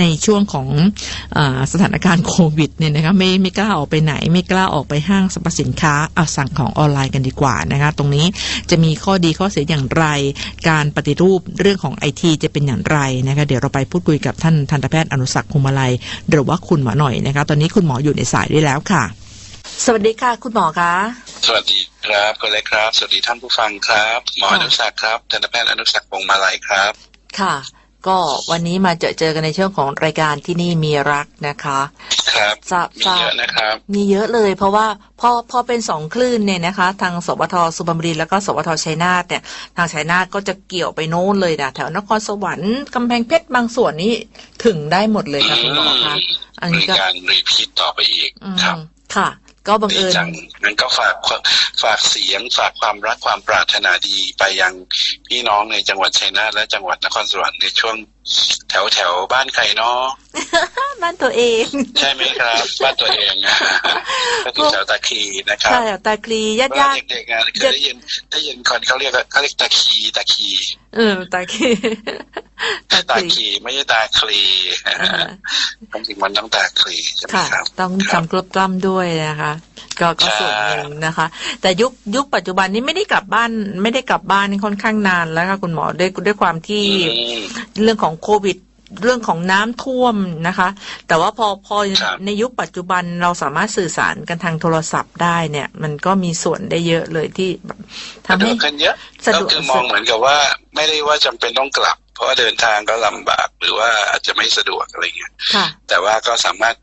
ในช่วงของอาสถานการณ์โควิดเนี่ยนะคะไม่ไม่กล้าออกไปไหน ไม่กล้าออกไปห้างสรรพสินค้าเอาสั่งของออนไลน์กันดีกว่านะคะตรงนี้จะมีข้อดีข้อเสียอย่างไร การปฏิรูปเรื่องของไอทีจะเป็นอย่างไรนะคะเดี๋ยวเราไปพูดคุยกับท่านทันตแพทย์อนุสักดิ์คุมาลัย หรือว่าคุณหมอหน่อยนะคะตอนนี้คุณหมออยู่ในสายด้วยแล้วค่ะ สวัสดีค่ะ คุณหมอคะสวัสดีครับคุณเล็กครับ สวัสดีท่านผู้ฟังครับ หมอค่ะอนุสักดิ์ครับทันตแพทย์อนุสักดิ์วงศ์มาลัยครับ ค่ะ ก็วันนี้มาเจอเจอกันในช่วงของรายการที่นี่มีรักนะคะ ครับทราบมีทราบ เยอะนะครับ มีเยอะเลย เพราะว่าพอพอเป็นสองคลื่นเนี่ยนะคะ ทางสวทสุพรรณบุรีแล้วก็สวทชัยนาทเนี่ย ทางชัยนาทก็จะเกี่ยวไปโน้นเลยนะแถวนครสวรรค์กำแพงเพชรบางส่วนนี้ถึงได้หมดเลยค่ะคุณหมอคะอันมีนี้ก็การรีพีทต่อไปอีกอืมครับ ค่ะ ก็บังดีเอิญจังงั้นก็ฝากฝากเสียงฝากความรักความปรารถนาดีไปยังพี่น้องในจังหวัดชัยนาทและจังหวัดนครสวรรค์ในช่วง แถวแถวบ้านใครเนาะบ้านตัวเอง ใช่ไหมครับ บ้านตัวเองอะก็คือแถวตะคีนะครับใช่ตาคลีญาติเวญาลาติเด็กๆอะเคยได้ยินได้ยินคนเขาเรียกเขาเรียกตะคีตะคีเออตาคลีตาตาคลีคีไม่ใช่ตาคลีอ่าความจริงมันต้องตาคลีใช่ไหมค่ะครับต้องครับจำกลบกล้ำด้วยนะคะก็ก็ใช่ส่วนหนึ่งนะคะ แต่ยุคยุคปัจจุบันนี้ไม่ได้กลับบ้าน ไม่ได้กลับบ้านนี่ค่อนข้างนานแล้วค่ะคุณหมอด้วยด้วยความที่อืมเรื่องของโควิดเรื่องของน้ำท่วมนะคะ แต่ว่าพอพอครับในยุคปัจจุบันเราสามารถสื่อสารกันทางโทรศัพท์ได้เนี่ย มันก็มีส่วนได้เยอะเลยที่แบบทำสะดให้วกขึ้นเยอะสะก็ดวกคือมองเหมือนกับว่า ไม่ได้ว่าจำเป็นต้องกลับ เพราะว่าเดินทางก็ลำบากหรือว่าอาจจะไม่สะดวกอะไรเงี้ยค่ะแต่ว่าก็สามารถ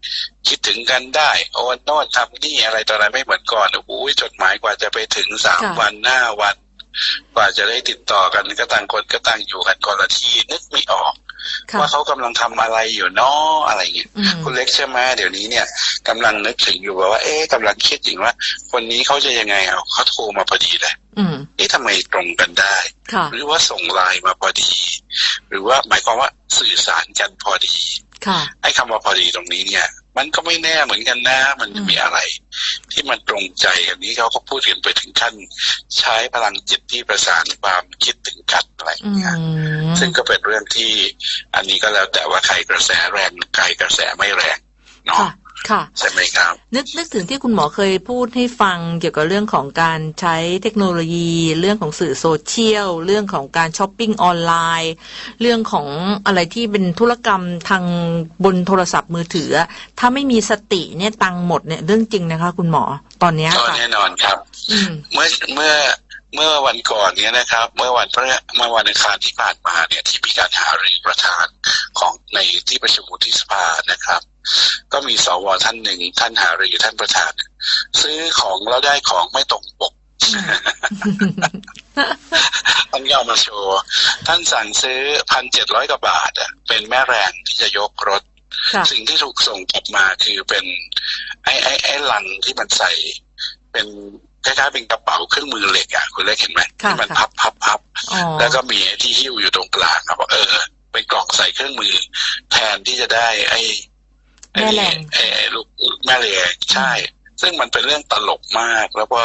คิดถึงกันได้โอนโน่นทำนี่อะไรต่ออะไรไม่เหมือนก่อนโอ้โหจดหมายกว่าจะไปถึงสามค่ะวันห้าวัน กว่าจะได้ติดต่อกันก็ต่างคนก็ต่างอยู่กันคนละที่นึกไม่ออก ค่ะว่าเขากำลังทำอะไรอยู่เนาะอะไรเงี้ยอืม คุณเล็กใช่ไหมเดี๋ยวนี้เนี่ยกำลังนึกถึงอยู่ว่า เอ๊ะกำลังคิดถึงว่า คนนี้เขาจะยังไงอะเขาโทรมาพอดีเลยอืมเอ๊ะทำไมตรงกันได้ ค่ะ หรือว่าส่งไลน์มาพอดี หรือว่าหมายความว่าสื่อสารกันพอดี ค่ะ ไอ้คำว่าพอดีตรงนี้เนี่ย มันก็ไม่แน่เหมือนกันนะ มันอืมมีอะไร ที่มันตรงใจอันนี้เขาก็พูดกันไปถึงขั้น ใช้พลังจิตที่ประสานความคิดถึงกันอะไรอย่างอืเงี้ยมซึ่งก็เป็นเรื่องที่ อันนี้ก็แล้วแต่ว่าใครกระแสแรงใครกระแสไม่แรงเนาะ ค่ะค่ะใช่ไหมครับ นึกนึกถึงที่คุณหมอเคยพูดให้ฟังเกี่ยวกับเรื่องของการใช้เทคโนโลยี เรื่องของสื่อโซเชียล เรื่องของการช้อปปิ้งออนไลน์ เรื่องของอะไรที่เป็นธุรกรรมทางบนโทรศัพท์มือถือ ถ้าไม่มีสติเนี่ยตังค์หมดเนี่ยเรื่องจริงนะคะ คุณหมอตอนเนี้ยก็ค่ะแน่นอนครับอืมเมื่อเมื่อเมื่อวันก่อนเนี้ยนะครับ เมื่อวันพระเมื่อวันอังคารที่ผ่านมาเนี่ยที่มีการหารือประธานของในที่ประชุมวุฒิสภานะครับ ก็มีสวท่านหนึ่งท่านหารือท่านประธาน ซื้อของแล้วได้ของไม่ตรงปกต้องย่อามาโชว์ ท่านสั่งซื้อพันเจ็ดร้อยกว่าบาทอะเป็นแม่แรงที่จะยกรถค่ะสิ่งที่ถูกส่งกลับมาคือเป็น ไอ้ไอ้ไอ้ลังที่มันใส่ เป็นคล้ายๆเป็นกระเป๋าเครื่องมือเหล็กอะคุณเล็กเห็นไหมค่ะที่มันค่ะพับพับพับอ๋อแล้วก็มีไอ้ที่หิ้วอยู่ตรงกลางครับบอกเออเป็นกล่องใส่เครื่องมือ แทนที่จะได้ ไอ้ไอ้ แม่แรงไอ้ไอ้ลูกแม่แรงใช่ ซึ่งมันเป็นเรื่องตลกมาก แล้วก็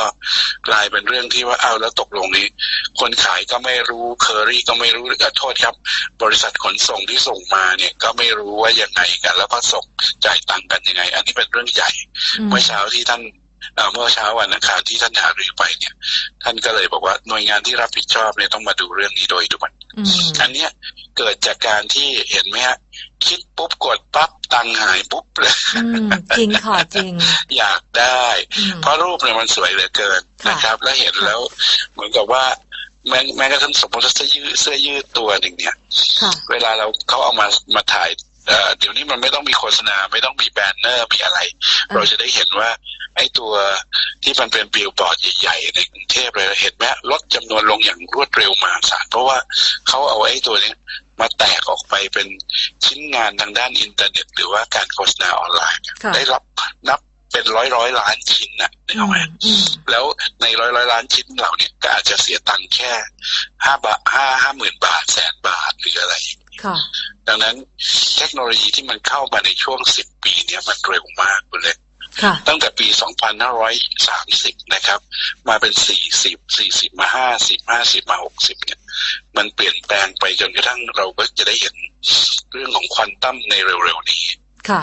กลายเป็นเรื่องที่ว่าเอาแล้วตกลงนี้ คนขายก็ไม่รู้เคอรี่ก็ไม่รู้ก็โทษครับ บริษัทขนส่งที่ส่งมาเนี่ยก็ไม่รู้ว่ายังไงกัน แล้วก็ส่งจ่ายตังค์กันยังไง อันนี้เป็นเรื่องใหญ่อืมเมื่อเช้าที่ท่านเอ่อเมื่อเช้าวันอังคารที่ท่านหารือไปเนี่ย ท่านก็เลยบอกว่าหน่วยงานที่รับผิดชอบเนี่ยต้องมาดูเรื่องนี้โดยด่วน อืมอันเนี้ยเกิดจากการที่เห็นไหมฮะคิดปุ๊บกดปั๊บตังค์หายปุ๊บเลยอืมจริงค่ะจริง อยากได้อืมเพราะรูปเนี่ยมันสวยเหลือเกินค่ะนะครับ แล้วเห็นแล้วเหมือนกับว่าแม้แม้กระทั่งสมมติว่าเสื้อยืดเสื้อยืดตัวหนึ่งเนี่ยค่ะเวลาเราเขาเอามามาถ่าย เอ่อเดี๋ยวนี้มันไม่ต้องมีโฆษณาไม่ต้องมีแบนเนอร์มีอะไรอ่าเราจะได้เห็นว่าไอ้ตัวที่มันเป็นบิลบอร์ดใหญ่ๆในกรุงเทพเลยเห็นไหมลดจำนวนลงอย่างรวดเร็วมหาศาลเพราะว่าเขาเอาไอ้ตัวเนี้ยมาแตกออกไปเป็นชิ้นงานทางด้านอินเทอร์เน็ต หรือว่าการโฆษณาออนไลน์ค่ะได้รับนับเป็นร้อยร้อยๆล้านชิ้นนะนึกออกไหมอืมแล้วในร้อยร้อยล้านชิ้นเหล่าเนี้ก็อาจจะเสียตังค์แค่ห้าบาทห้าห้าหมื่นบาทแสนบาทหรืออะไรค่ะ ดังนั้นเทคโนโลยีที่มันเข้ามาในช่วงสิบปีเนี้ยมันเร็วมากคุณเล็กค่ะตั้งแต่ปี 2530 นะครับ มาเป็น 40 40 มา 50 50 มา 60 เนี่ย มันเปลี่ยนแปลงไปจนกระทั่งเราก็จะได้เห็นเรื่องของควอนตัมในเร็วๆนี้ ค่ะ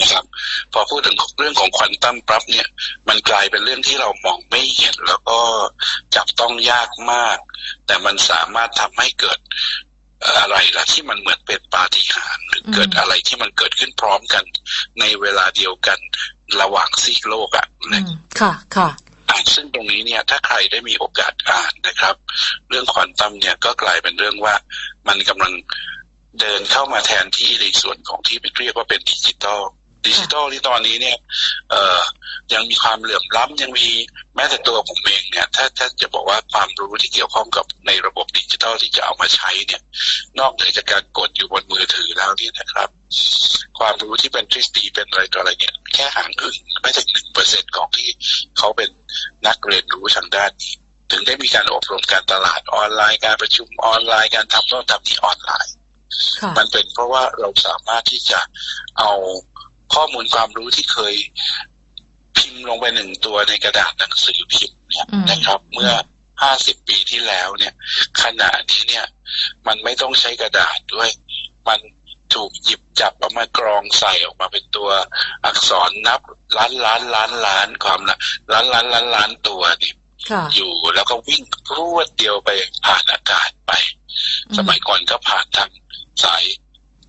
นะครับ พอพูดถึงเรื่องของควอนตัมปั๊บเนี่ย มันกลายเป็นเรื่องที่เรามองไม่เห็นแล้วก็จับต้องยากมาก แต่มันสามารถทำให้เกิดเอ่ออะไรล่ะที่มันเหมือนเป็นปาฏิหาริย์หรือเกิดอืมอะไรที่มันเกิดขึ้นพร้อมกัน ในเวลาเดียวกันระหว่างซีกโลกอะอืนะมค่ะค่ะอ่านซึ่งตรงนี้เนี่ยถ้าใครได้มีโอกาสอ่านนะครับ เรื่องควอนตัมเนี่ยก็กลายเป็นเรื่องว่ามันกำลังเดินเข้ามาแทนที่ในส่วนของที่เรียกว่าเป็นดิจิตอล ดิจิตอลที่ตอนนี้เนี่ยเอ่อยังมีความเหลื่อมล้ำยังมีแม้แต่ตัวผมเองเนี่ยถ้าถ้าจะบอกว่าความรู้ที่เกี่ยวข้องกับในระบบดิจิทัลที่จะเอามาใช้เนี่ย นอกเหนือจากการกดอยู่บนมือถือแล้วเนี่ยนะครับ ความรู้ที่เป็นทฤษฎีเป็นอะไรต่ออะไรเนี่ยแค่ห่างอึ่งไม่ถึงหนึ่งเปอร์เซ็นของที่เขาเป็นนักเรียนรู้ทางด้านนี้ ถึงได้มีการอบรมการตลาดออนไลน์การประชุมออนไลน์การทำโน่นทำนี่ออนไลน์ค่ะมันเป็นเพราะว่าเราสามารถที่จะเอา ข้อมูลความรู้ที่เคยพิมพ์ลงไปหนึ่งตัวในกระดาษหนังสือพิมพ์เนี่ยอืมนะครับ เมื่อห้าสิบปีที่แล้วเนี่ย ขณะนี้เนี่ย มันไม่ต้องใช้กระดาษด้วย มันถูกหยิบจับเอามากรองใส่ออกมาเป็นตัวอักษรนับล้านล้านล้านล้านความละล้านล้านล้านล้านตัวเนี่ยค่ะอยู่แล้วก็วิ่งรวดเดียวไปผ่านอากาศไป สมัยก่อนก็ผ่านทางสาย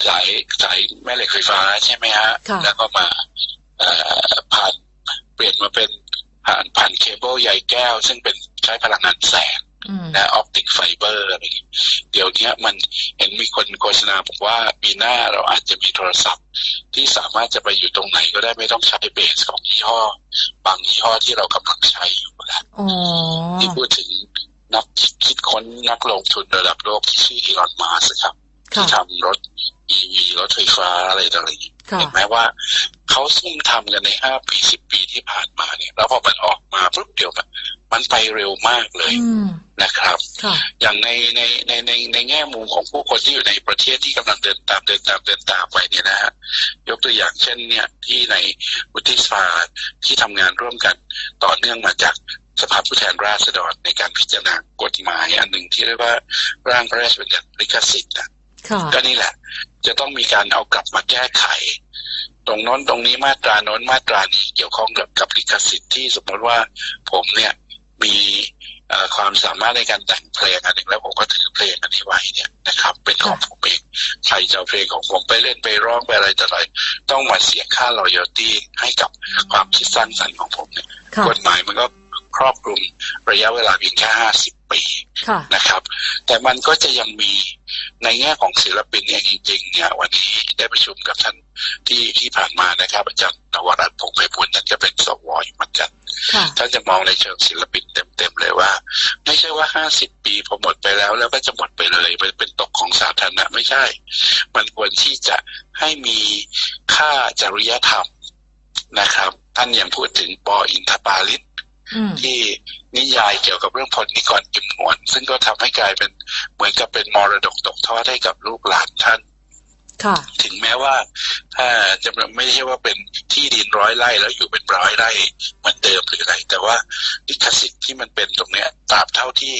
สายสายแม่เหล็กไฟฟ้าใช่ไหมฮะ ค่ะ แล้วก็มาเอ่อผ่านเปลี่ยนมาเป็นผ่านผ่านเคเบิลใยแก้ว ซึ่งเป็นใช้พลังงานแสงอืมและออปติกไฟเบอร์อะไรอย่างเงี้ยเดี๋ยวเนี้ยมันเห็นมีคนโฆษณาบอกว่าปีหน้าเราอาจจะมีโทรศัพท์ ที่สามารถจะไปอยู่ตรงไหนก็ได้ไม่ต้องใช้เบสของยี่ห้อ บางยี่ห้อที่เรากำลังใช้อยู่แล้วอ๋อ ที่พูดถึงนักคิดค้นนักลงทุนระดับโลกที่ชื่ออีลอนมัสครับค่ะ ที่ทำรถ EV รถไฟฟ้าอะไรต่ออะไรอย่างเงี้ยค่ะเห็นไหมว่าเขาซุ่มทำกันในห้าปีสิบปีที่ผ่านมาเนี่ย แล้วพอมันออกมาปุ๊บเดียวมันมันไปเร็วมากเลยอืมนะครับค่ะอย่างในในในในในแง่มุมของผู้คนที่อยู่ในประเทศที่กำลังเดินตามเดินตามเดินตามไปเนี่ยนะฮะยกตัวอย่างเช่นเนี่ยที่ในวุฒิสภาที่ทำงานร่วมกันต่อเนื่องมาจากสภาผู้แทนราษฎรในการพิจารณากฎหมายอันหนึ่งที่เรียกว่าร่างพระราชบัญญัติลิขสิทธิ์นะค่ะ ก็นี่แหละ จะต้องมีการเอากลับมาแก้ไข ตรงโน้นตรงนี้มาตราโน้นมาตรานี้เกี่ยวข้องกับกับลิขสิทธิ์ที่สมมติว่าผมเนี่ยมีเอ่อความสามารถในการแต่งเพลงอันหนึ่งแล้วผมก็ถือเพลงอันนี้ไว้เนี่ยนะครับ เป็นของผมเองใครจะเอาเพลงของผมไปเล่นไปร้องไปอะไรต่ออะไรต้องมาเสียค่ารอยตี้ให้กับความคิดสร้างสรรค์ของผมเนี่ยค่ะกฎหมายมันก็ครอบคลุมระยะเวลาเพียงแค่ห้าสิบ ปีค่ะนะครับ แต่มันก็จะยังมีในแง่ของศิลปินเองจริงๆเนี่ยวันนี้ได้ประชุมกับท่านที่ที่ผ่านมานะครับอาจารย์นวรัตน์พงษ์ไพบุญท่านจะเป็นสวอยู่เหมือนกันค่ะท่านจะมองในเชิงศิลปินเต็มๆเลยว่า ไม่ใช่ว่าห้าสิบปีพอหมดไปแล้วแล้วก็จะหมดไปเลยเป็นเป็นตกของสาธารณะไม่ใช่ มันควรที่จะให้มีค่าจริยธรรมนะครับ ท่านยังพูดถึงปออินทปาลิศอืม ที่นิยายเกี่ยวกับเรื่องพลนิกรกิมหนวนซึ่งก็ทำให้กลายเป็นเหมือนกับเป็นมรดกตกทอดให้กับลูกหลานท่านค่ะถึงแม้ว่าถ้าจะไม่ใช่ว่าเป็นที่ดินร้อยไร่แล้วอยู่เป็นร้อยไร่เหมือนเดิมหรืออะไร แต่ว่าลิขสิทธิ์ที่มันเป็นตรงเนี้ยตราบเท่าที่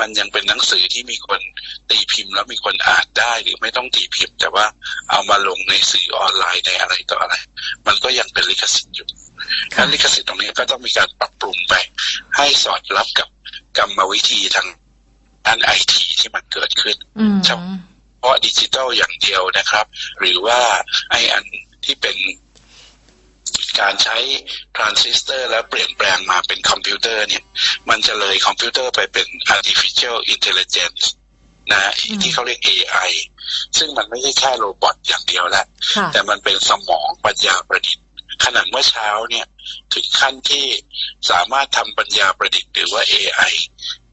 มันยังเป็นหนังสือที่มีคนตีพิมพ์แล้วมีคนอ่านได้หรือไม่ต้องตีพิมพ์ แต่ว่าเอามาลงในสื่อออนไลน์ในอะไรต่ออะไร มันก็ยังเป็นลิขสิทธิ์อยู่ ค่ะการลิขสิทธิ์ตรงนี้ก็ต้องมีการปรับปรุงไป ให้สอดรับกับกรรมวิธีทางด้านไอทีที่มันเกิดขึ้นอืมครับเพราะดิจิทัลอย่างเดียวนะครับ หรือว่าไออันที่เป็นการใช้ทรานซิสเตอร์ แล้วเปลี่ยนแปลงมาเป็นคอมพิวเตอร์เนี่ย มันจะเลยคอมพิวเตอร์ไปเป็น artificial intelligence นะที่เขาเรียก AI ซึ่งมันไม่ใช่แค่โรบอทอย่างเดียวแล้วค่ะแต่มันเป็นสมองปัญญาประดิษฐ์ ขนาดเมื่อเช้าเนี่ยถึงขั้นที่สามารถทำปัญญาประดิษฐ์หรือว่า AI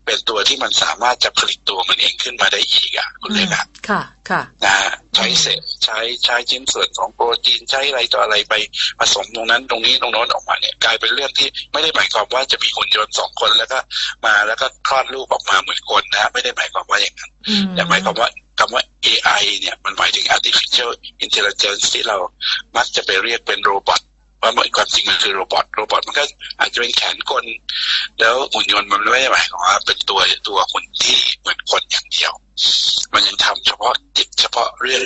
เป็นตัวที่มันสามารถจะผลิตตัวมันเองขึ้นมาได้อีกอะคุณเล็กอะค่ะ ค่ะนะฮะใช้เศษใช้ใช้ชิ้นส่วนของโปรตีนใช้อะไรต่ออะไรไปผสมตรงนั้นตรงนี้ตรงโน้นออกมาเนี่ยกลายเป็นเรื่องที่ไม่ได้หมายความว่าจะมีหุ่นยนต์สองคนแล้วก็มาแล้วก็คลอดลูกออกมาเหมือนคนนะฮะไม่ได้หมายความว่าอย่างนั้นอืมแต่หมายความว่าคำว่า AI เนี่ยมันหมายถึง artificial intelligence ที่เรามักจะไปเรียกเป็นโรบอท ว่ามันความจริงมันคือโรบอทโรบอทมันก็อาจจะเป็นแขนกล แล้วหุ่นยนต์มันไม่ได้หมายความว่าเป็นตัวตัวคนที่เหมือนคนอย่างเดียว มันยังทำเฉพาะจิตเฉพาะเรื่อง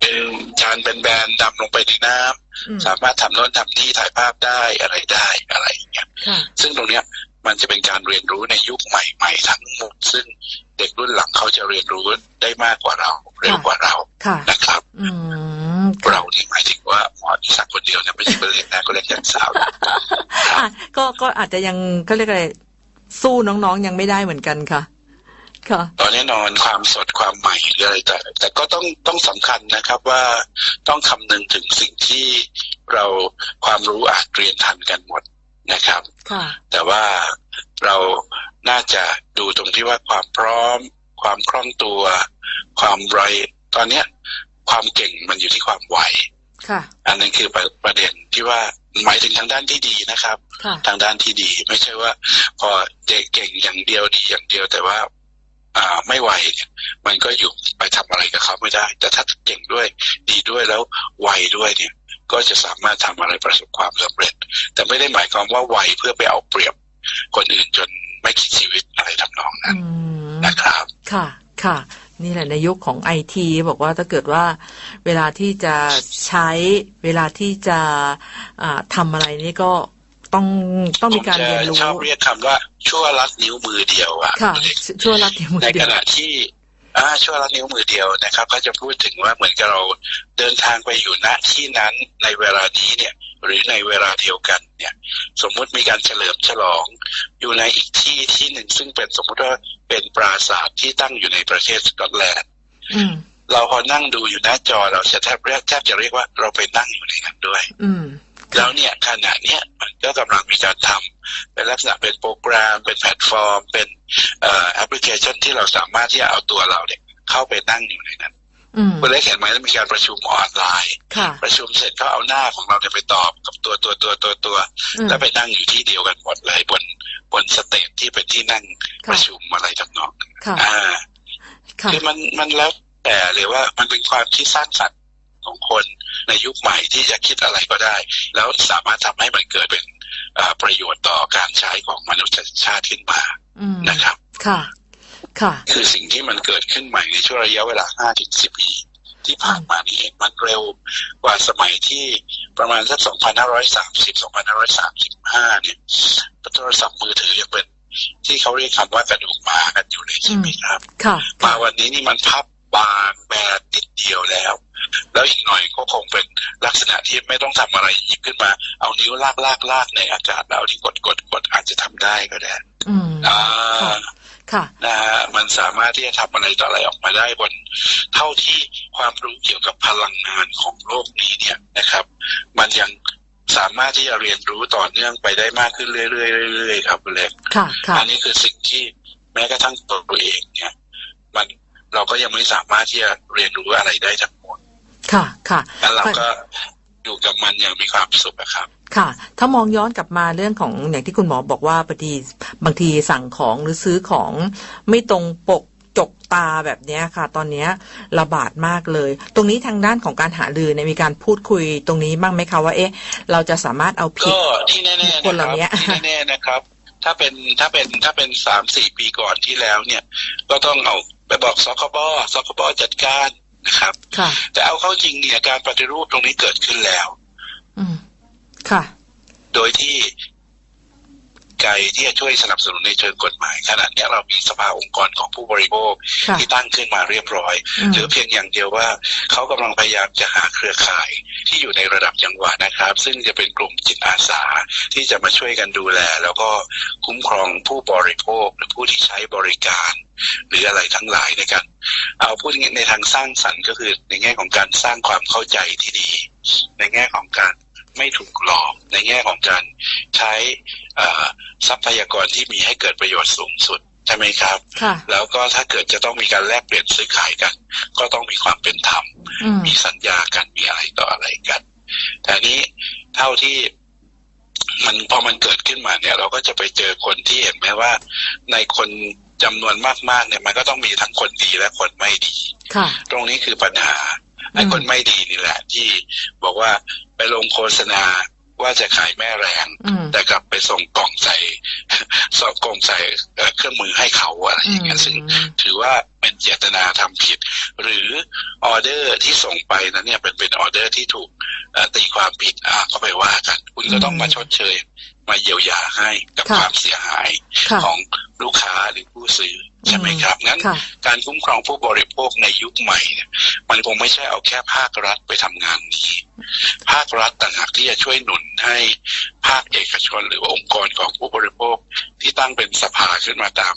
เป็นจานเป็นแบนๆดำลงไปในน้ำอืมสามารถทำโน้นทำนี่ถ่ายภาพได้อะไรได้อะไรอย่างเงี้ยค่ะซึ่งตรงเนี้ยมันจะเป็นการเรียนรู้ในยุคใหม่ ๆ ทั้งหมด ซึ่งเด็กรุ่นหลังเขาจะเรียนรู้ได้มากกว่าเราเร็วกว่าเราค่ะนะครับอืมค่ะ เรานี่หมายถึงว่าหมอที่สักคนเดียวเนี่ยไม่ใช่เป็นเรียนนะก็เรียนยันสาวอะก็ก็อาจจะยังก็เรียกอะไรสู้น้องๆยังไม่ได้เหมือนกันค่ะค่ะตอนแน่นอนความสดความใหม่หรืออะไรแต่แต่ก็ต้องต้องสำคัญนะครับว่าต้องคำนึงถึงสิ่งที่เราความรู้อาจเรียนทันกันหมดนะครับค่ะแต่ว่าเราน่าจะดูตรงที่ว่าความพร้อม ความคล่องตัว ความไรตอนเนี้ย ความเก่งมันอยู่ที่ความไวค่ะ อันนั้นคือประประเด็นที่ว่าหมายถึงทางด้านที่ดีนะครับ ค่ะ ทางด้านที่ดี ไม่ใช่ว่า พอเด็กเก่งอย่างเดียวดีอย่างเดียวแต่ว่า อ่าไม่ไหวเนี่ยมันก็อยู่ไปทำอะไรกับเขาไม่ได้ แต่ถ้าเก่งด้วยดีด้วยแล้วไวด้วยเนี่ย ก็จะสามารถทำอะไรประสบความสำเร็จ แต่ไม่ได้หมายความว่าไวเพื่อไปเอาเปรียบคนอื่นจนไม่คิดชีวิตอะไรทำนองนั้อืนมนะครับ ค่ะ ค่ะ นี่แหละในยุคของไอทีบอกว่าถ้าเกิดว่าเวลาที่จะใช้เวลาที่จะอ่าทำอะไรนี่ก็ต้องต้องมีการเรียนรู้ผมจะชอบเรียกคำว่า ชั่วลัดนิ้วมือเดียวอะค่ะณเล็กช่วยรัดเดียวมือในเดีขยวณะที่อ่าชั่วลัดนิ้วมือเดียวนะครับ ก็จะพูดถึงว่าเหมือนกับเราเดินทางไปอยู่ณที่นั้นในเวลานี้เนี่ย หรือในเวลาเดียวกันเนี่ย สมมุติมีการเฉลิมฉลอง อยู่ในอีกที่ที่หนึ่งซึ่งเป็นสมมุติว่าเป็นปราสาทที่ตั้งอยู่ในประเทศสกอตแลนด์อืมเราพอนั่งดูอยู่หน้าจอเราจะแทบเรียกแทบจะเรียกว่าเราไปนั่งอยู่ในนั้นด้วย อืมแล้วเนี่ยขณะเนี้ยมันก็กำลังมีการทำเป็นลักษณะเป็นโปรแกรม เป็นแพลตฟอร์ม เป็นเอ่อแอปพลิเคชันที่เราสามารถที่จะเอาตัวเราเนี่ยเข้าไปนั่งอยู่ในนั้นอืม คุณเล็กเห็นไหมแล้วมีการประชุมออนไลน์ค่ะประชุมเสร็จก็เอาหน้าของเราเนี่ยไปตอบกับตัวตัวตัวตัวตัวอืมแล้วไปนั่งอยู่ที่เดียวกันหมดเลยบนบนสเตจที่เป็นที่นั่งปค่ะระชุมอะไรทำนองนั้นค่ะอ่าค่ะคือมันมันแล้วแต่เลยว่ามันเป็นความคิดสร้างสรรค์ของคนในยุคใหม่ที่จะคิดอะไรก็ได้ แล้วสามารถทำให้มันเกิดเป็นเอ่อประโยชน์ต่อการใช้ของมนุษยชาติขึ้นมาอืมนะครับ ค่ะ ค่ะคือสิ่งที่มันเกิดขึ้นใหม่ในช่วงระยะเวลา5ถึง10ปีที่ผ่านมานี่เองมันเร็วกว่าสมัยที่ประมาณสัก 2530 2535 เนี่ยโทรศัพท์มือถือยังเป็นที่เขาเรียกคำว่ากระดูกหมากันอยู่เลยใช่ไหมครับค่ะมาวันนี้นี่มันพับบางแบนนิดเดียวแล้ว แล้วอีกหน่อยก็คงเป็นลักษณะที่ไม่ต้องทำอะไรหยิบขึ้นมา เอานิ้วลากลากลากในอากาศแล้วที่กดกดกดอาจจะทำได้ก็ได้อืมอ่า ค่ะค่ะนะฮะมันสามารถที่จะทำอะไรต่ออะไรออกมาได้บน เท่าที่ความรู้เกี่ยวกับพลังงานของโลกนี้เนี่ยนะครับ มันยังสามารถที่จะเรียนรู้ต่อเนื่องไปได้มากขึ้นเรื่อยๆเรื่อยๆครับคุณเล็กค่ะค่ะอันนี้คือสิ่งที่แม้กระทั่งตัวเองเนี่ย มันเราก็ยังไม่สามารถที่จะเรียนรู้อะไรได้ทั้งหมดค่ะค่ะแล้วเราก็อยู่กับมันอย่างมีความสุขอะครับ ค่ะ ถ้ามองย้อนกลับมาเรื่องของอย่างที่คุณหมอบอกว่าบางทีบางทีสั่งของหรือซื้อของไม่ตรงปกจกตาแบบเนี้ยค่ะ ตอนเนี้ยระบาดมากเลย ตรงนี้ทางด้านของการหารือเนี่ยมีการพูดคุยตรงนี้บ้างไหมคะว่าเอ๊ะ เราจะสามารถเอาผิดก็ที่แน่ๆนะคนเหครัล่าบนี้ที่แน่ๆนะครับ ถ้าเป็นถ้าเป็นถ้าเป็นสามสี่ปีก่อนที่แล้วเนี่ย ก็ต้องเอาไปบอกสคบสคบจัดการนะครับค่ะแต่เอาเข้าจริงเนี่ยการปฏิรูปตรงนี้เกิดขึ้นแล้วอืม ค่ะ โดยที่ไกลที่จะช่วยสนับสนุนในเชิงกฎหมาย ขณะเนี้ยเรามีสภาองค์กรของผู้บริโภคค่ะที่ตั้งขึ้นมาเรียบร้อยอืมเหรือเพียงอย่างเดียวว่าเขากำลังพยายามจะหาเครือข่ายที่อยู่ในระดับจังหวัดนะครับ ซึ่งจะเป็นกลุ่มจิตอาสาที่จะมาช่วยกันดูแล แล้วก็คุ้มครองผู้บริโภคหรือผู้ที่ใช้บริการ หรืออะไรทั้งหลายในการเอาพูดในทางสร้างสรรค์ก็คือในแง่ของการสร้างความเข้าใจที่ดี ในแง่ของการ ไม่ถูกหลอกในแง่ของการใช้เอ่อทรัพยากรที่มีให้เกิดประโยชน์สูงสุดใช่ไหมครับค่ะแล้วก็ถ้าเกิดจะต้องมีการแลกเปลี่ยนซื้อขายกัน ก็ต้องมีความเป็นธรรมอืมมีสัญญากันมีอะไรต่ออะไรกัน แต่อันนี้เท่าที่มันพอมันเกิดขึ้นมาเนี่ย เราก็จะไปเจอคนที่เห็นไหมว่า ในคนจำนวนมากๆเนี่ย มันก็ต้องมีทั้งคนดีและคนไม่ดีค่ะตรงนี้คือปัญหา ไอ้คนไม่ดีนี่แหละ ที่บอกว่าไปลงโฆษณาว่าจะขายแม่แรงอืมแต่กลับไปส่งกล่องใส่ส่งกล่องใส่เอ่อเครื่องมือให้เขาอะไรอย่างเงี้ยซึ่งถือว่าเป็นเจตนาทำผิด หรือออเดอร์ที่ส่งไปนั้นเนี่ยเป็นเป็นออเดอร์ที่ถูกเอ่อตีความผิดอ่าก็ไปว่ากัน คุณก็ต้องมาชดเชย มาเยียวยาให้กับค่ะความเสียหายค่ะของลูกค้าหรือผู้ซื้อ ใช่ไหมครับงั้นค่ะการคุ้มครองผู้บริโภคในยุคใหม่เนี่ยมันคงไม่ใช่เอาแค่ภาครัฐไปทำงานนี้ ภาครัฐต่างหากที่จะช่วยหนุนให้ภาคเอกชนหรือว่าองค์กรของผู้บริโภคที่ตั้งเป็นสภาขึ้นมาตาม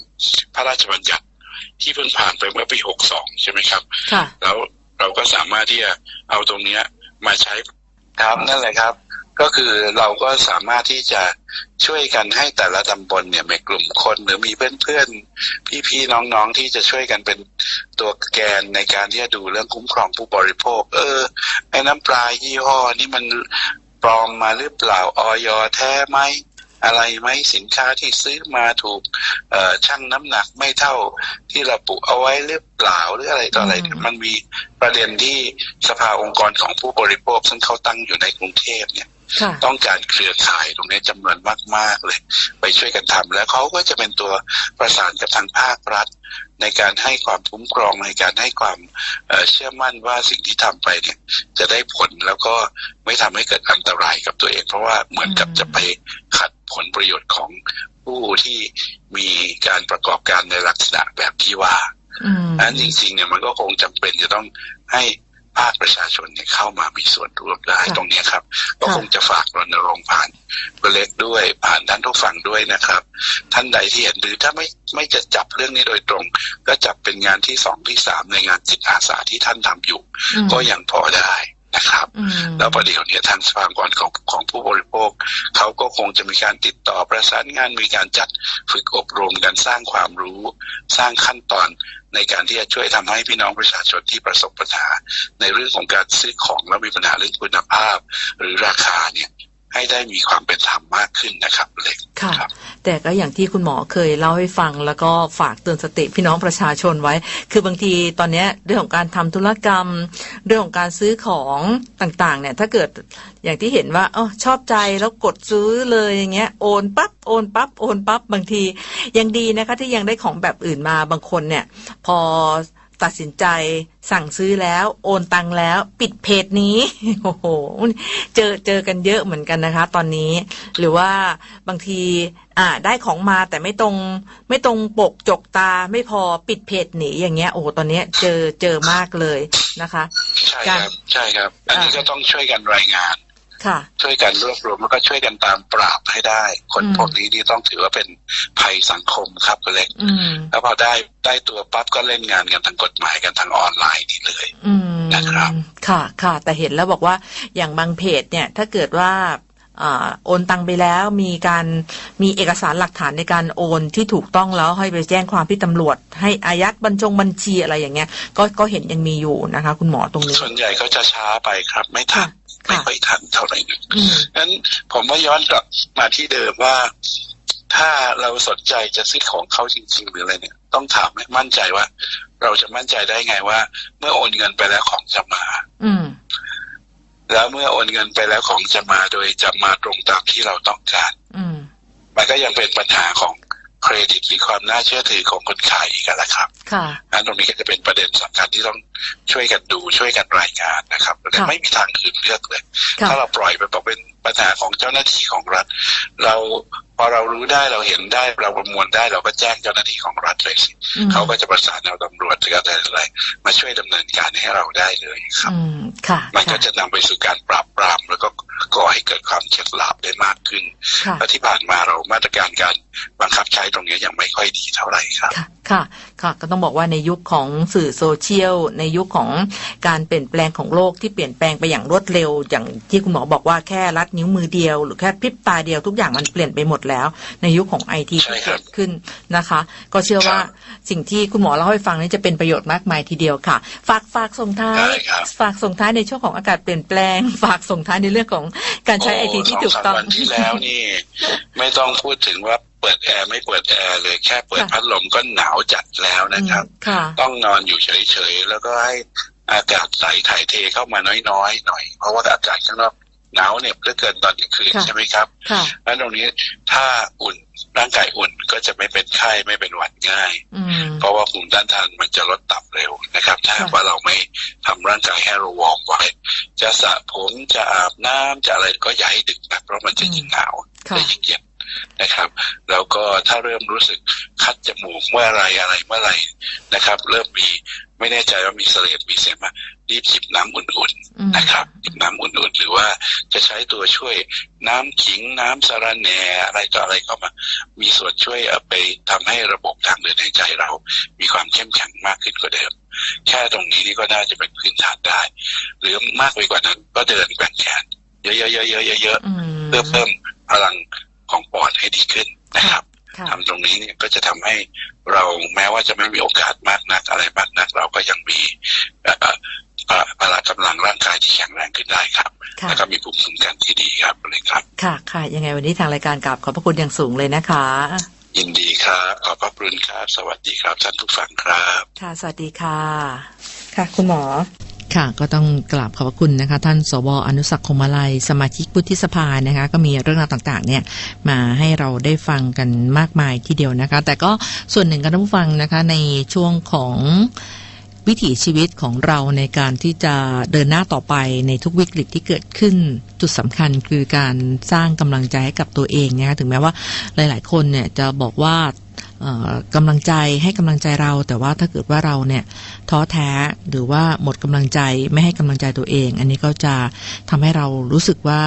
พระราชบัญญัติที่เพิ่งผ่านไปเมื่อปี 62 ใช่ไหมครับค่ะแล้วเราก็สามารถที่จะเอาตรงเนี้ยมาใช้ครับนั่นแหละครับ ก็คือเราก็สามารถที่จะ ช่วยกันให้แต่ละตำบลเนี่ยมีกลุ่มคนหรือมีเพื่อนๆ พี่ๆ น้องๆ ที่จะช่วยกันเป็นตัวแกนในการที่จะดูเรื่องคุ้มครองผู้บริโภค เออไอ้น้ำปลายี่ห้อนี่มันปลอมมาหรือเปล่าออยแท้ไหมอะไรไหมสินค้าที่ซื้อมาถูกเอ่อชั่งน้ำหนักไม่เท่าที่ระบุเอาไว้หรือเปล่าหรืออะไรต่ออะไรเนี่ยอืมมันมีประเด็นที่สภาองค์กรของผู้บริโภค ซึ่งเขาตั้งอยู่ในกรุงเทพเนี่ยค่ะ ต้องการเครือข่ายตรงนี้จำนวนมากๆเลย ไปช่วยกันทำแล้วเขาก็จะเป็นตัวประสานกับทางภาครัฐ ในการให้ความคุ้มครองในการให้ความเอ่อเชื่อมั่นว่าสิ่งที่ทำไปเนี่ย จะได้ผลแล้วก็ไม่ทำให้เกิดอันตรายกับตัวเอง เพราะว่าเหมือนกับอืมจะไปขัดผลประโยชน์ของผู้ที่มีการประกอบการในลักษณะแบบที่ว่าอืมอันจริงๆเนี่ยมันก็คงจำเป็นจะต้องให้ ภาคประชาชนเนี่ยเข้ามามีส่วนร่วมได้ค่ะตรงเนี้ยครับ ก็ค่ะคงจะฝากรณรงค์ผ่านเบเล็กด้วยผ่านท่านผู้ฟังด้วยนะครับ ท่านใดที่เห็นหรือถ้าไม่ไม่จะจับเรื่องนี้โดยตรง ก็จับเป็นงานที่สองที่สามในงานจิตอาสาที่ท่านทำอยู่อืมก็ยังพอได้ นะครับอืมแล้วประเดี๋ยวเนี้ทางสภาองค์กรของของผู้บริโภคเขาก็คงจะมีการติดต่อประสานงานมีการจัดฝึกอบรมกันสร้างความรู้ สร้างขั้นตอนในการที่จะช่วยทำให้พี่น้องประชาชนที่ประสบปัญหา ในเรื่องของการซื้อของแล้วมีปัญหาเรื่องคุณภาพ หรือราคาเนี่ย ให้ได้มีความเป็นธรรมมากขึ้นนะครับเล็กค่ะครับแต่ก็อย่างที่คุณหมอเคยเล่าให้ฟัง แล้วก็ฝากเตือนสติพี่น้องประชาชนไว้ คือบางทีตอนเนี้ยเรื่องของการทำธุรกรรม เรื่องของการซื้อของต่างๆ เนี่ย ถ้าเกิดอย่างที่เห็นว่าเออชอบใจแล้วกดซื้อเลยอย่างเงี้ยโอนปั๊บโอนปั๊บโอนปั๊บบางทียังดีนะคะที่ยังได้ของแบบอื่นมาบางคนเนี่ย พอ ตัดสินใจสั่งซื้อแล้วโอนตังแล้ว ปิดเพจนี้โอ้โหเจอเจอกันเยอะเหมือนกันนะคะ ตอนนี้ หรือว่าบางทีอ่าได้ของมาแต่ไม่ตรง ไม่ตรงปกจกตาไม่พอปิดเพจหนีอย่างเงี้ยโอ้โหตอนเนี้ยเจอเจอมากเลยนะคะ ใช่ครับ ใช่ครับ อันนี้อ่าก็ต้องช่วยกันรายงาน ค่ะ ช่วยกันรวบรวมแล้วก็ช่วยกันตามปราบให้ได้ คนอืมพวกนี้นี่ต้องถือว่าเป็นภัยสังคมครับคุณเล็กอืมแล้วพอได้ได้ตัวปั๊บก็เล่นงานกันทางกฎหมายกันทางออนไลน์นี่เลยอืมนะครับค่ะค่ะ แต่เห็นแล้วบอกว่าอย่างบางเพจเนี่ยถ้าเกิดว่าอ่าโอนตังไปแล้วมีการมีเอกสารหลักฐานในการโอนที่ถูกต้องแล้วให้ไปแจ้งความที่ตำรวจ ให้อายัดบัญชงบัญชีอะไรอย่างเงี้ย ก็ก็เห็นยังมีอยู่นะคะ คุณหมอตรงนี้ ส่วนใหญ่เขาจะช้าไปครับไม่ทัค่ะน ไม่ค่ะค่อยทันเท่าไหร่นักอืมงั้นผมว่าย้อนกลับมาที่เดิมว่า ถ้าเราสนใจจะซื้อของเขาจริง ๆ หรืออะไรเนี่ย ต้องถามให้มั่นใจว่า เราจะมั่นใจได้ไงว่า เมื่อโอนเงินไปแล้วของจะมา อืมแล้วเมื่อโอนเงินไปแล้วของจะมาโดยจะมาตรงตามที่เราต้องการอืมมันก็ยังเป็นปัญหาของ เครดิตหรือความน่าเชื่อถือของคนขายอีกอะแหละครับค่ะอันตรงนี้ก็จะเป็นประเด็นสำคัญที่ต้องช่วยกันดูช่วยกันรายงานนะครับแต่ค่ะไม่มีทางอื่นเลือกเลยค่ะถ้าเราปล่อยไปบอกเป็นปัญหาของเจ้าหน้าที่ของรัฐ เราพอเรารู้ได้เราเห็นได้เราประมวลได้เราก็แจ้งเจ้าหน้าที่ของรัฐเลยสิอืมเขาก็จะประสานเอาตำรวจหรืออะไรอะไรมาช่วยดำเนินการให้เราได้เลยครับอืมค่ะมันก็ค่ะจะนำไปสู่การปราบปราม แล้วก็ก่อให้เกิดความเฉลียวได้มากขึ้นค่ะและที่ผ่านมาเรามาตรการการ บังคับใช้ตรงนี้ยังไม่ค่อยดีเท่าไหร่ครับค่ะค่ะค่ะก็ต้องบอกว่าในยุคของสื่อโซเชียล ในยุคของการเปลี่ยนแปลงของโลกที่เปลี่ยนแปลงไปอย่างรวดเร็ว อย่างที่คุณหมอบอกว่าแค่ลัดนิ้วมือเดียว หรือแค่พริบตาเดียวทุกอย่างมันเปลี่ยนไปหมดแล้ว ในยุคของไอทีใช่ที่ครัเกิบดขึ้นนะคะ ก็เชื่อว่าครับสิ่งที่คุณหมอเล่าให้ฟังนี้จะเป็นประโยชน์มากมายทีเดียวค่ะ ฝากฝากส่งท้ายได้ครับฝากส่งท้ายในช่วงของอากาศเปลี่ยนแปลง ฝากส่งท้ายในเรื่องของการใช้ไอทีที่ถูกต้องสามวันที่แล้วนี่ ไม่ต้องพูดถึงว่า เปิดแอร์ไม่เปิดแอร์เลยแค่เปิดค่ะพัดลมก็หนาวจัดแล้วนะครับอืมค่ะต้องนอนอยู่เฉยๆ แล้วก็ให้อากาศใสถ่ายเทเข้ามาน้อยๆหน่อย เพราะว่าอากาศข้างนอกหนาวเหน็บเหลือเกินตอนกลางคืนค่ะใช่ไหมครับค่ะแล้วตรงนี้ถ้าอุ่นร่างกายอุ่นก็จะไม่เป็นไข้ไม่เป็นหวัดง่ายอืมเพราะว่าภูมิต้านทานมันจะลดต่ำเร็วนะครับ ถ้าหากค่ะว่าเราไม่ทำร่างกายให้เราวอร์มไว้ จะสระผมจะอาบน้ำจะอะไรก็อย่าให้ดึกนะเพราะมันจะยิ่งหนาวค่ะและยิ่งเย็น นะครับ แล้วก็ถ้าเริ่มรู้สึกคัดจมูกเมื่อไรอะไรเมื่อไหรนะครับ เริ่มมีไม่แน่ใจว่ามีเสลดมีเสมหะรีบหยิบน้ำอุ่นๆอืมนะครับจิบน้ำอุ่นๆ หรือว่าจะใช้ตัวช่วยน้ำขิงน้ำสาระแหน่อะไรต่ออะไรเข้ามา มีส่วนช่วยเอาไปทำให้ระบบทางเดินหายใจเรา มีความเข้มแข็งมากขึ้นกว่าเดิม แค่ตรงนี้นี่ก็น่าจะเป็นพื้นฐานได้ หรือมากไปกว่านั้นก็เดินแกว่งแขนเยอะๆๆๆเยอะอืมๆเพื่อเพิ่มพลัง ของปอดให้ดีขึ้นนะครับค่ะทำตรงนี้เนี่ยก็จะทำให้เราแม้ว่าจะไม่มีโอกาสมากนักอะไรมากนัก เราก็ยังมีเอ่อเอ่อพละกำลังร่างกายที่แข็งแรงขึ้นได้ครับค่ะแล้วก็มีภูมิคุ้มกันที่ดีครับเลยครับ ค่ะค่ะยังไงวันนี้ทางรายการกราบขอบพระคุณอย่างสูงเลยนะคะ ยินดีครับขอบพระคุณครับ สวัสดีครับท่านผู้ฟังครับ ค่ะสวัสดีค่ะ ค่ะ คุณหมอ ค่ะก็ต้องกราบขอบพระคุณนะคะ ท่านสวอนุสักคมลัย สมาชิกวุฒิสภานะคะ ก็มีเรื่องราวต่างๆ เนี่ยมาให้เราได้ฟังกันมากมายทีเดียวนะคะ แต่ก็ส่วนหนึ่งกันท่านผู้ฟังนะคะในช่วงของวิถีชีวิตของเราในการที่จะเดินหน้าต่อไปในทุกวิกฤตที่เกิดขึ้นจุดสำคัญคือการสร้างกำลังใจให้กับตัวเองนะคะถึงแม้ว่าหลาย ๆ คนเนี่ยจะบอกว่า กำลังใจให้กำลังใจเรา แต่ว่าถ้าเกิดว่าเราเนี่ยท้อแท้หรือว่าหมดกำลังใจไม่ให้กำลังใจตัวเอง อันนี้ก็จะทำให้เรารู้สึกว่า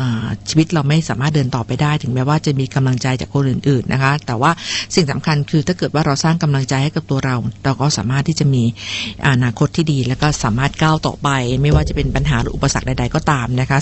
อ่าชีวิตเราไม่สามารถเดินต่อไปได้ ถึงแม้ว่าจะมีกำลังใจจากคนอื่น ๆนะคะ แต่ว่าสิ่งสำคัญคือถ้าเกิดว่าเราสร้างกำลังใจให้กับตัวเรา เราก็สามารถที่จะมีอนาคตที่ดี แล้วก็สามารถก้าวต่อไป ไม่ว่าจะเป็นปัญหาหรืออุปสรรคใด ๆ ก็ตามนะคะ